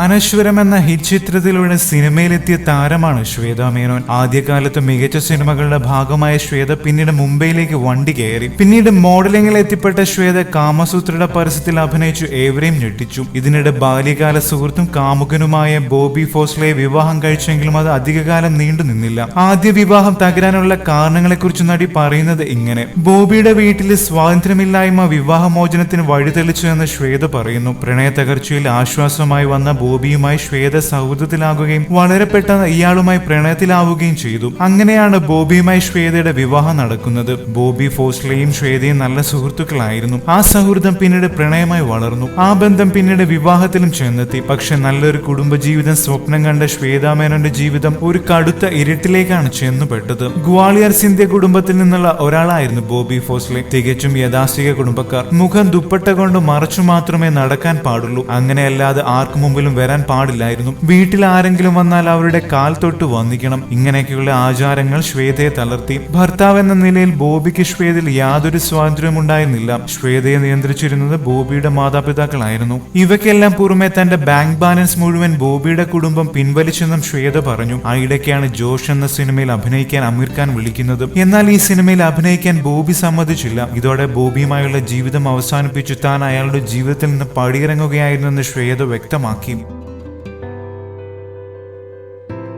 അനശ്വരം എന്ന ഹിറ്റ് ചിത്രത്തിലൂടെ സിനിമയിലെത്തിയ താരമാണ് ശ്വേത മേനോൻ. ആദ്യകാലത്ത് മികച്ച സിനിമകളുടെ ഭാഗമായ ശ്വേത പിന്നീട് മുംബൈയിലേക്ക് വണ്ടി കയറി. പിന്നീട് മോഡലിംഗിൽ എത്തിപ്പെട്ട ശ്വേത കാമസൂത്രയുടെ പരസ്യത്തിൽ അഭിനയിച്ചു ഏവരെയും ഞെട്ടിച്ചു. ഇതിനിടെ ബാല്യകാല സുഹൃത്തും കാമുകനുമായ ബോബി ഫോസ്ലെ വിവാഹം കഴിച്ചെങ്കിലും അത് അധികകാലം നീണ്ടു നിന്നില്ല. ആദ്യ വിവാഹം തകരാനുള്ള കാരണങ്ങളെക്കുറിച്ച് നടി പറയുന്നത് ഇങ്ങനെ. ബോബിയുടെ വീട്ടിൽ സ്വാതന്ത്ര്യമില്ലായ്മ വിവാഹമോചനത്തിന് വഴിതെളിച്ചു എന്ന് ശ്വേത പറയുന്നു. പ്രണയ തകർച്ചയിൽ ആശ്വാസമായി വന്ന ബോബിയുമായി ശ്വേത സൗഹൃദത്തിലാകുകയും വളരെ പെട്ടെന്ന് ഇയാളുമായി പ്രണയത്തിലാവുകയും ചെയ്തു. അങ്ങനെയാണ് ബോബിയുമായി ശ്വേതയുടെ വിവാഹം നടക്കുന്നത്. ബോബി ഫോസ്ലയും ശ്വേതയും നല്ല സുഹൃത്തുക്കളായിരുന്നു. ആ സൗഹൃദം പിന്നീട് പ്രണയമായി വളർന്നു. ആ ബന്ധം പിന്നീട് വിവാഹത്തിലും ചെന്നെത്തി. പക്ഷെ നല്ലൊരു കുടുംബജീവിതം സ്വപ്നം കണ്ട ശ്വേതാമേനോന്റെ ജീവിതം ഒരു കടുത്ത ഇരുട്ടിലേക്കാണ് ചെന്നുപെട്ടത്. ഗ്വാളിയർ സിന്ധ്യ കുടുംബത്തിൽ നിന്നുള്ള ഒരാളായിരുന്നു ബോബി ഫോസ്ലെ. തികച്ചും യഥാസ്ഥിക കുടുംബക്കാർ. മുഖം ദുപ്പട്ട കൊണ്ട് മറച്ചു മാത്രമേ നടക്കാൻ പാടുള്ളൂ. അങ്ങനെയല്ലാതെ ആർക്കു മുമ്പിലും വരാൻ പാടില്ലായിരുന്നു. വീട്ടിൽ ആരെങ്കിലും വന്നാൽ അവരുടെ കാൽ തൊട്ട് വന്നിക്കണം ഇങ്ങനെയൊക്കെയുള്ള ആചാരങ്ങൾ ശ്വേതയെ തളർത്തി. ഭർത്താവ് എന്ന നിലയിൽ ബോബിക്ക് ശ്വേതയിൽ യാതൊരു സ്വാതന്ത്ര്യം ഉണ്ടായിരുന്നില്ല. ശ്വേതയെ നിയന്ത്രിച്ചിരുന്നത് ബോബിയുടെ മാതാപിതാക്കളായിരുന്നു. ഇവയ്ക്കെല്ലാം പുറമെ തന്റെ ബാങ്ക് ബാലൻസ് മുഴുവൻ ബോബിയുടെ കുടുംബം പിൻവലിച്ചെന്നും ശ്വേത പറഞ്ഞു. ആ ഇടയ്ക്കാണ് ജോഷ് എന്ന സിനിമയിൽ അഭിനയിക്കാൻ അമീർ ഖാൻ വിളിക്കുന്നത്. എന്നാൽ ഈ സിനിമയിൽ അഭിനയിക്കാൻ ബോബി സമ്മതിച്ചില്ല. ഇതോടെ ബോബിയുമായുള്ള ജീവിതം അവസാനിപ്പിച്ചു താൻ അയാളുടെ ജീവിതത്തിൽ നിന്ന് പടിയിറങ്ങുകയായിരുന്നെന്ന് ശ്വേത വ്യക്തമാക്കി.